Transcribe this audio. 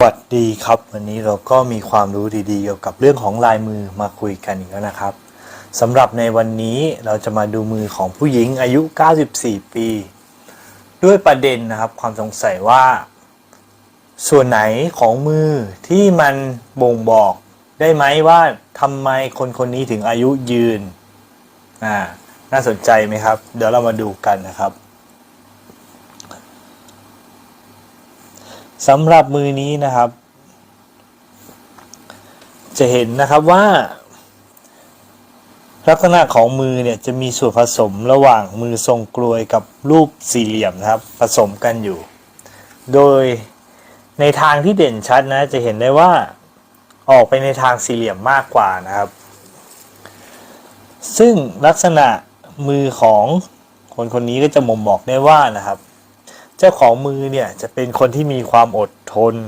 สวัสดีครับวันนี้เราก็มีความรู้ดีๆ เกี่ยวกับเรื่องของลายมือมาคุยกันอีกแล้วนะครับสำหรับในวันนี้เราจะมาดูมือของผู้หญิงอายุ 94 ปี ด้วยประเด็นนะครับความสงสัยว่า ส่วนไหนของมือที่มันบ่งบอกได้ไหมว่าทำไมคนคนนี้ถึงอายุยืนอ่าน่าสนใจไหมครับ เดี๋ยวเรามาดูกันนะครับ สำหรับมือนี้นะครับ จะเห็นนะครับว่า ลักษณะของมือเนี่ยจะมีส่วนผสมระหว่างมือทรงกลวยกับรูปสี่เหลี่ยมนะครับ ผสมกันอยู่ โดยในทางที่เด่นชัดนะ จะเห็นได้ว่าออกไปในทางสี่เหลี่ยมมากกว่านะครับ ซึ่งลักษณะมือของคนคนนี้ก็จะบ่งบอกได้ว่านะครับ เจ้าของมือเนี่ยจะเป็นคนที่มีความอดทน